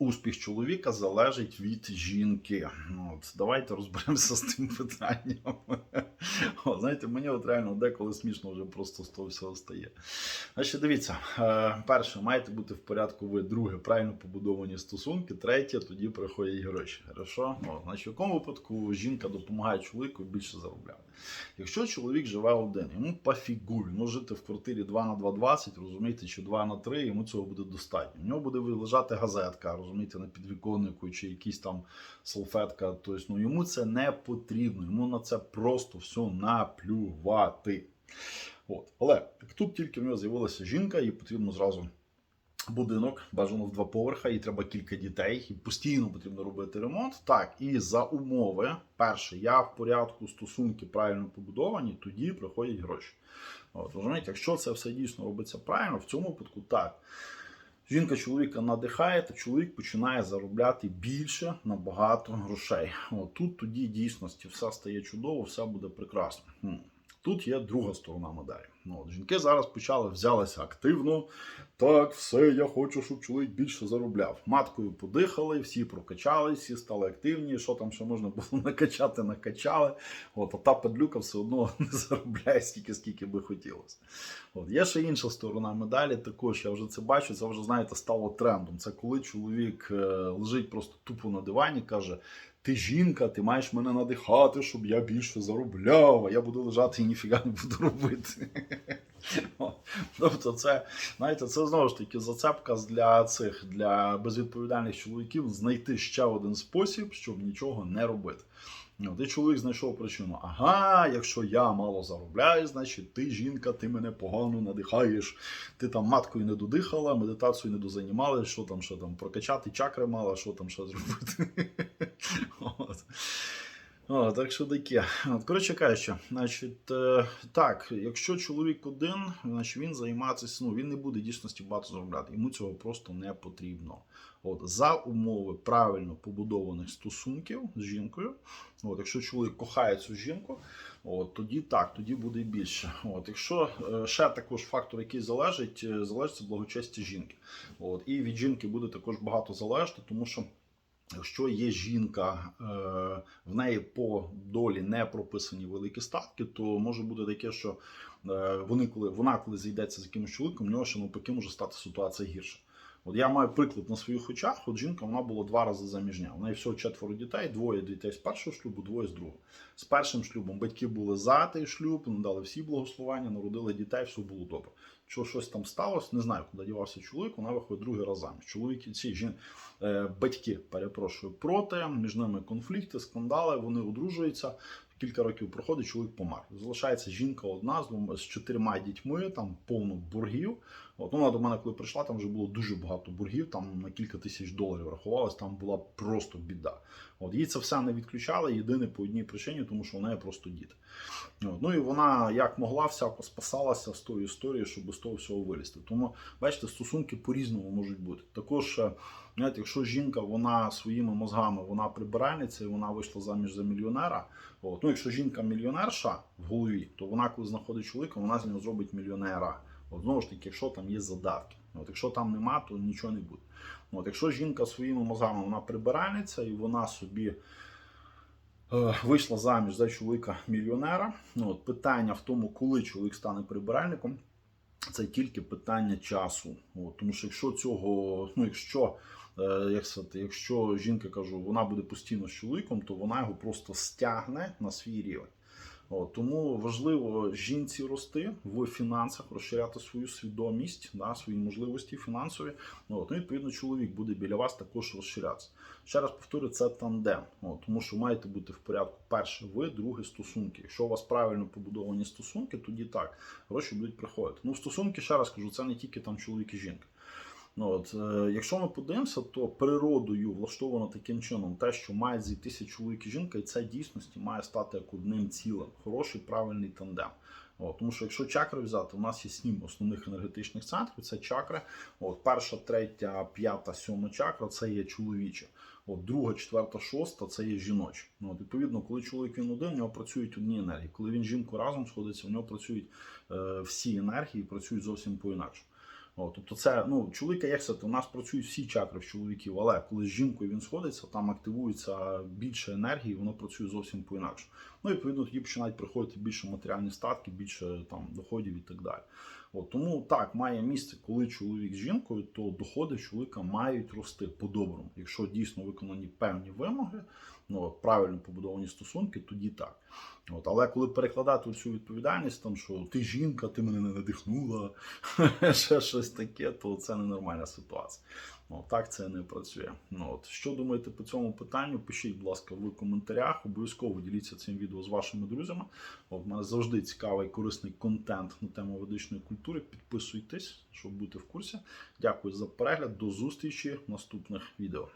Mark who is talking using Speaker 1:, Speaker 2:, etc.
Speaker 1: Успіх чоловіка залежить від жінки. От, давайте розберемося з тим питанням. О, знаєте, мені от реально деколи смішно вже просто з того всього стає. Значить, дивіться, е, перше, маєте бути в порядку ви, друге, правильно побудовані стосунки, третє, тоді приходять гроші. Хорошо? О, значить, в якому випадку жінка допомагає чоловіку більше заробляти? Якщо чоловік живе один, йому пофігуй, ну жити в квартирі 2 на 2,20, розумієте, чи 2 на 3, йому цього буде достатньо. У нього буде лежати газетка, розумієте, на підвіконнику, чи якісь там салфетка. Тобто, ну йому це не потрібно, йому на це просто все наплювати. От. Але як тут тільки в нього з'явилася жінка, їй потрібно зразу будинок, бажано в два поверха, і треба кілька дітей, і постійно потрібно робити ремонт. Так, і за умови, перше, я в порядку стосунки правильно побудовані, тоді приходять гроші. От, розумієте, якщо це все дійсно робиться правильно, в цьому випадку так. Жінка чоловіка надихає, та чоловік починає заробляти більше набагато грошей. От тут тоді дійсності все стає чудово, все буде прекрасно. Тут є друга сторона медалі. Ну, от, жінки зараз почали взялися активно. Так, все, я хочу, щоб чоловік більше заробляв. Маткою подихали, всі прокачались, всі стали активні. Що там ще можна було накачати, накачали. От, а та падлюка все одно не заробляє стільки, скільки би хотілося. От, є ще інша сторона медалі. Також я вже це бачу. Це вже знаєте стало трендом. Це коли чоловік е, лежить просто тупо на дивані, каже. Ти жінка, ти маєш мене надихати, щоб я більше заробляв, а я буду лежати і ніфіга не буду робити. От. Тобто, це, знаєте, це знову ж таки зацепка для цих для безвідповідальних чоловіків знайти ще один спосіб, щоб нічого не робити. І чоловік знайшов причину. Ага, якщо я мало заробляю, значить ти жінка, ти мене погано надихаєш. Ти там маткою не додихала, медитацію не дозанімала, що там, що там, прокачати чакри мала, що там ще зробити. О, так що таке. От, коротше кажучи, значить, е, так, якщо чоловік один, значить він займатися, ну він не буде дійсності багато заробляти. Йому цього просто не потрібно. От, за умови правильно побудованих стосунків з жінкою, от, якщо чоловік кохає цю жінку, от, тоді так, тоді буде більше. От, якщо е, ще також фактор, який залежить, е, залежить від благочестя жінки. От, і від жінки буде також багато залежати, тому що. Якщо є жінка, е, в неї по долі не прописані великі статки, то може бути таке, що е, вони, коли вона коли зійдеться з якимось чоловіком, в нього ще навпаки може стати ситуація гірша. От я маю приклад на своїх очах. От жінка вона була два рази заміжня. У неї всього четверо дітей, двоє дітей з першого шлюбу, двоє з другого. З першим шлюбом батьки були за той шлюб, надали всі благословення, народили дітей, все було добре. Що щось там сталося, не знаю, куди дівався чоловік, вона виходить другий раз заміж. Чоловік ці жін... е, батьки, перепрошую, проти, між ними конфлікти, скандали, вони одружуються. Кілька років проходить, чоловік помер. Залишається жінка одна з з чотирма дітьми, там повно боргів. От вона до мене, коли прийшла, там вже було дуже багато боргів, там на кілька тисяч доларів рахувалось, там була просто біда. От їй це все не відключали, єдине по одній причині, тому що в неї просто діти. От, ну і вона як могла всяко спасалася з тої історії, щоб з того всього вилізти. Тому, бачите, стосунки по-різному можуть бути. Також, е, знаєте, якщо жінка вона своїми мозгами вона прибиральниця і вона вийшла заміж за мільйонера. От, ну, якщо жінка мільйонерша в голові, то вона, коли знаходить чоловіка, вона з нього зробить мільйонера. От, знову ж таки, якщо там є задатки. От, якщо там нема, то нічого не буде. От, якщо жінка своїми мозгами вона прибиральниця і вона собі е, вийшла заміж за чоловіка мільйонера, ну, от, питання в тому, коли чоловік стане прибиральником, це тільки питання часу. От, тому що якщо цього, ну якщо. е, Як сказати, якщо жінка кажу, вона буде постійно з чоловіком, то вона його просто стягне на свій рівень. От, тому важливо жінці рости в фінансах, розширяти свою свідомість, да, свої можливості фінансові. От, ну, відповідно, чоловік буде біля вас також розширятися. Ще раз повторю, це тандем. От, тому що маєте бути в порядку. Перше, ви, друге стосунки. Якщо у вас правильно побудовані стосунки, тоді так гроші будуть приходити. Ну, стосунки, ще раз кажу, це не тільки там чоловік і жінка. Ну, от, е, якщо ми подивимося, то природою влаштовано таким чином те, що має зійтися чоловік і жінка, і це дійсності має стати як одним цілим. Хороший правильний тандем. От, тому що якщо чакри взяти, у нас є сім основних енергетичних центрів. Це чакри. От, перша, третя, п'ята, сьома чакра це є чоловіча. От, друга, четверта, шоста це є жіночі. Ну, от, відповідно, коли чоловік він один, у нього працюють одні енергії. Коли він з жінкою разом сходиться, у нього працюють е, всі енергії, працюють зовсім по інакше. О, тобто, це ну, чоловіка, як сказати, у нас працюють всі чакри в чоловіків, але коли з жінкою він сходиться, там активується більше енергії, воно працює зовсім по-інакше. Ну, і відповідно, тоді починають приходити більше матеріальні статки, більше там доходів і так далі. От, тому так має місце, коли чоловік з жінкою, то доходи чоловіка мають рости по-доброму. Якщо дійсно виконані певні вимоги, ну правильно побудовані стосунки, тоді так. От, але коли перекладати цю відповідальність, там що ти жінка, ти мене не надихнула, ще щось таке, то це ненормальна ситуація. Ну, так це не працює. Ну, от. Що думаєте по цьому питанню? Пишіть, будь ласка, в коментарях. Обов'язково діліться цим відео з вашими друзями. От, в мене завжди цікавий корисний контент на тему ведичної культури. Підписуйтесь, щоб бути в курсі. Дякую за перегляд. До зустрічі в наступних відео.